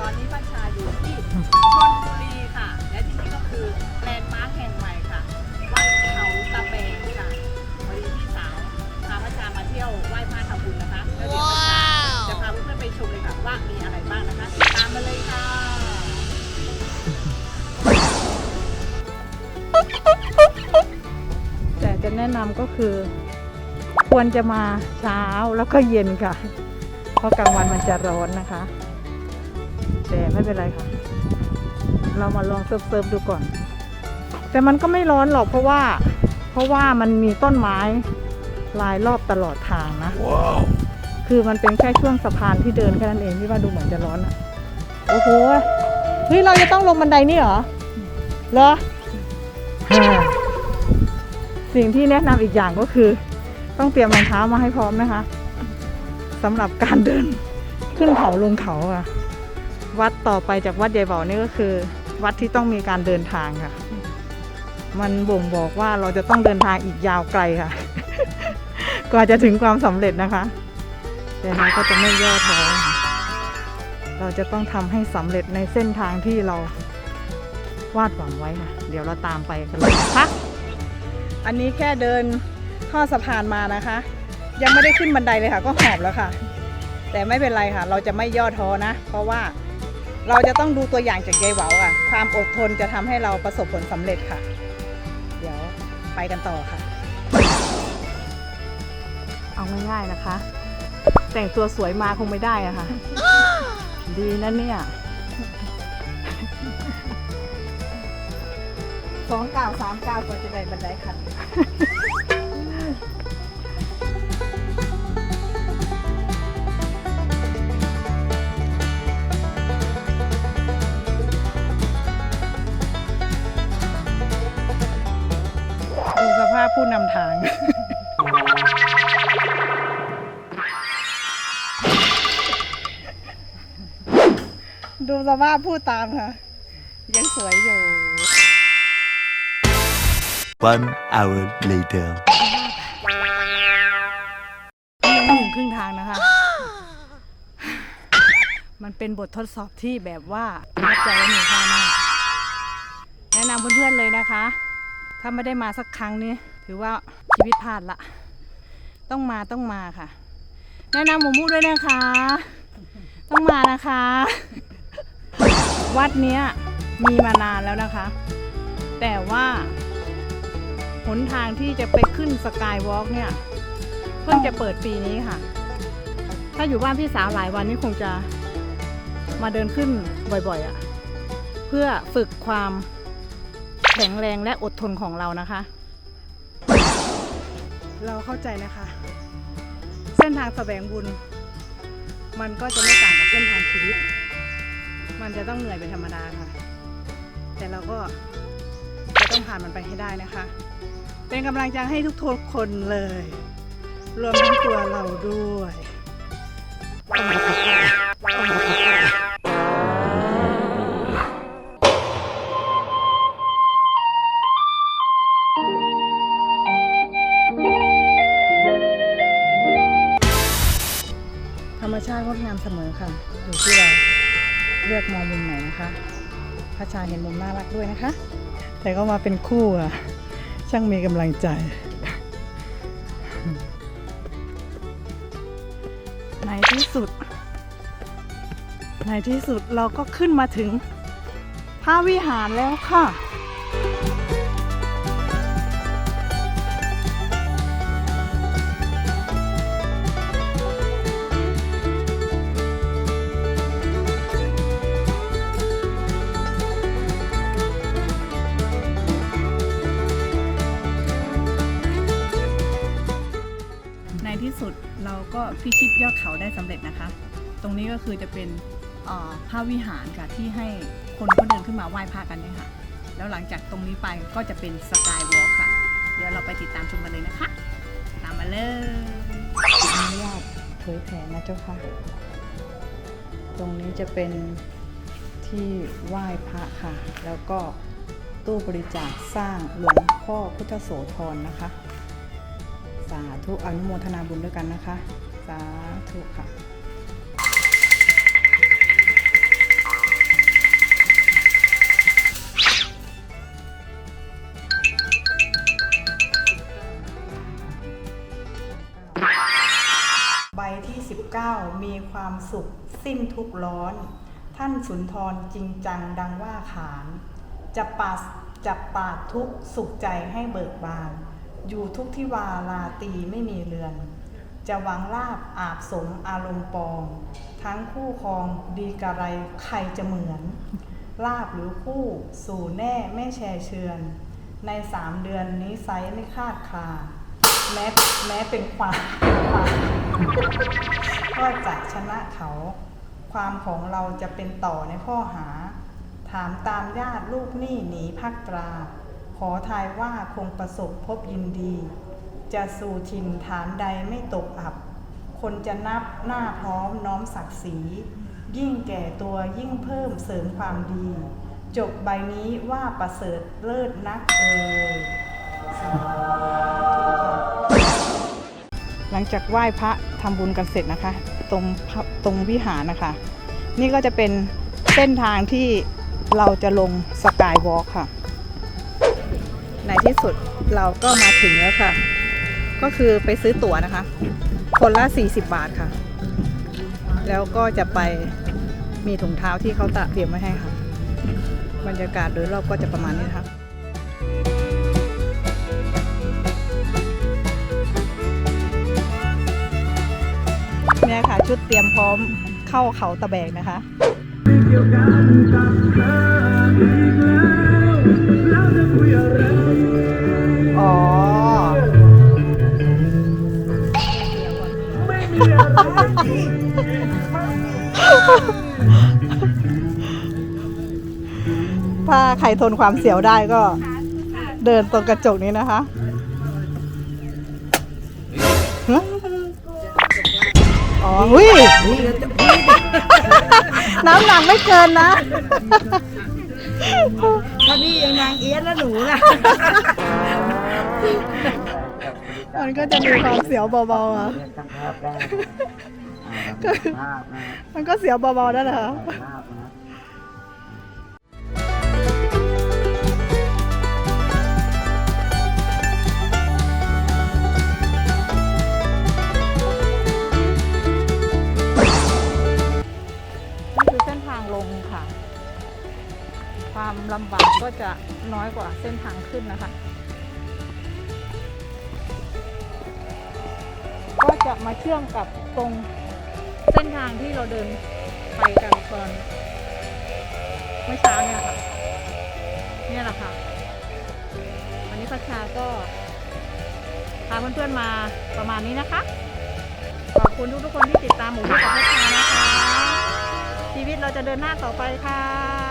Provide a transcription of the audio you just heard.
ตอนนี้พัชชาอยู่ที่ชลบุรีค่ะ และที่นี่ก็คือแลนด์มาร์คแห่งใหม่ค่ะ วัดเขาตะแบงค่ะวันนี้พี่สาวพาพัชชามาเที่ยวไหว้พระทำบุญนะคะแล้วเดี๋ยวพัชชาจะพาเพื่อนๆไปชมเลยค่ะว่ามีอะไรบ้างนะคะติดตามมาเลยค่ะ แต่จะแนะนำก็คือ ควรจะมาเช้าแล้วก็เย็นค่ะ เพราะกลางวันมันจะร้อนนะคะ แต่ไม่เป็นไรค่ะ เรามาลองเซิร์ฟๆดูก่อน แต่มันก็ไม่ร้อนหรอกเพราะว่า เพราะว่ามันมีต้นไม้ลายรอบตลอดทางนะคือมันเป็นแค่ช่วงสะพานที่เดินแค่นั้นเองที่ว่าดูเหมือนจะร้อนอะโอ้โหเฮ้ยเราจะต้องลงบันไดนี่เหรอเหรออ่าสิ่งที่แนะนำอีกอย่างก็คือ ต้องเตรียมรองเท้ามาให้พร้อมนะคะสำหรับการเดินขึ้นเขาลงเขาอะ วัดต่อไปจากวัดใหญ่เบานี่ก็คือ วัดที่ต้องมีการเดินทางค่ะ มันบ่งบอกว่าเราจะต้องเดินทางอีกยาวไกลค่ะ กว่าจะถึงความสำเร็จนะคะ แต่เราก็จะไม่ย่อท้อเราจะต้องทำให้สำเร็จในเส้นทางที่เราวาดหวังไว้ค่ะ เดี๋ยวเราตามไปกันเลยนะคะอันนี้แค่เดินข้อสะพานมานะคะ ยังไม่ได้ขึ้นบันไดเลยค่ะ ก็หอบแล้วค่ะ แต่ไม่เป็นไรค่ะ เราจะไม่ย่อท้อนะ เพราะว่า เราจะต้องดูตัวอย่างจากยายเหวาค่ะ ความอดทนจะทำให้เราประสบผลสำเร็จค่ะ เดี๋ยวไปกันต่อค่ะ เอาง่ายๆนะคะ แต่งตัวสวยมาคงไม่ได้อะค่ะ ดีนะเนี่ย สองก้าวสามก้าวกว่าจะได้บันไดขัน ผู้นำทาง ดูสภาพผู้ตามค่ะ ยังสวยอยู่ One hour later. ยังไม่ถึงครึ่งทางนะคะ มันเป็นบททดสอบที่แบบว่าประทับใจและมีค่ามาก แนะนำเพื่อนๆเลยนะคะ ถ้าไม่ได้มาสักครั้งนี้ ถือว่าชีวิตพลาดละ ต้องมาต้องมาค่ะ แนะนำหมูมูด้วยนะคะ ต้องมานะคะ วัดเนี้ยมีมานานแล้วนะคะ แต่ว่าหนทางที่จะไปขึ้นสกายวอล์กเนี่ย เพิ่งจะเปิดปีนี้ค่ะ ถ้าอยู่บ้านพี่สาวหลายวันนี้คงจะมาเดินขึ้นบ่อยๆอะ่ะ เพื่อฝึกความแข็งแรงและอดทนของเรานะคะ เราเข้าใจนะคะ เส้นทางแสวงบุญ มันก็จะไม่ต่างกับเส้นทางชีวิต มันจะต้องเหนื่อยเป็นธรรมดาค่ะ แต่เราก็จะต้องผ่านมันไปให้ได้นะคะ เป็นกำลังใจให้ทุกๆคนเลย รวมทั้งตัวเราด้วย อยู่ที่เราเลือกมองมุมไหนนะคะพระชาเห็นมุมน่ารักด้วยนะคะ แต่ก็มาเป็นคู่อะช่างมีกำลังใจในที่สุด ในที่สุดเราก็ขึ้นมาถึงพระวิหารแล้วค่ะ ก็พิชิตยอดเขาได้สำเร็จนะคะ ตรงนี้ก็คือจะเป็นพระวิหารค่ะที่ให้คนเขาเดินขึ้นมาไหว้พระกันเนี่ยค่ะ แล้วหลังจากตรงนี้ไปก็จะเป็นสกายวอล์ค่ะ เดี๋ยวเราไปติดตามชมกันเลยนะคะ ตามมาเลยอนุญาตเผยแผ่นะเจ้าค่ะ ตรงนี้จะเป็นที่ไหว้พระค่ะ แล้วก็ตู้บริจาคสร้างหลวงพ่อพุทธโสธรนะคะ สาธุอนุโมทนาบุญด้วยกันนะคะ สาธุค่ะใบที่ 19 มีความสุขสิ้นทุกร้อน ท่านสุนทรจริงจังดังว่าขาน จะปาสจะปาดทุกสุขใจให้เบิกบาน อยู่ทุกที่วาลาตีไม่มีเรือน จะหวังลาบอาบสมอารมณ์ปอง ทั้งคู่ครองดีกระไรใครจะเหมือน ลาบหรือคู่สู่แน่ไม่แชร์เชือน ในสามเดือนนี้ไซส์ไม่คาดคลาแม้แม้เป็นความความก็จะชนะเขา ความของเราจะเป็นต่อในข้อหา ถามตามญาติลูกหนี้หนีพักตรา ขอทายว่าคงประสบพบยินดี จะสู่ถิ่นฐานใดไม่ตกอับ คนจะนับหน้าพร้อมน้อมศักดิ์ศรียิ่งแก่ตัวยิ่งเพิ่มเสริมความดี จบใบนี้ว่าประเสริฐเลิศนักเอยหลังจากไหว้พระทำบุญกันเสร็จนะคะ ตรงพระตรงวิหารนะคะ นี่ก็จะเป็นเส้นทางที่เราจะลงสกายวอล์กค่ะ ในที่สุดเราก็มาถึงแล้วค่ะ ก็คือไปซื้อตั๋วนะคะ คนละ 40 บาทค่ะ แล้วก็จะไปมีถุงเท้าที่เขาตะเตรียมไว้ให้ค่ะ บรรยากาศโดยรอบก็จะประมาณนี้นะคะเนี่ยค่ะ ชุดเตรียมพร้อมเข้าเขาตะแบกนะคะอ๋ ถ้าใครทนความเสียวได้ก็ เดินตรงกระจกนี้นะคะอ๋ออุ้ยน้ำหนักไม่เกินนะถ้าพี่ยังนางเอียดแล้วหนูนะ มันก็จะมีความเสียวเบาๆอะตั้งภาพได้อ่าภาพนะมันก็เสียวเบาๆนั่นแหละค่ะภาพนะ นี่คือเส้นทางลงค่ะ ความลำบากก็จะน้อยกว่าเส้นทางขึ้นนะคะ จะมาเชื่อมกับตรงเส้นทางที่เราเดินไปกันตอนเมื่อเช้าเนี่ยค่ะเนี่ยแหละค่ะวันนี้พัชชาก็พาเพื่อนๆมาประมาณนี้นะคะ ขอบคุณทุกๆคนที่ติดตามหมูที่กับพัชชานะคะ ชีวิตเราจะเดินหน้าต่อไปค่ะ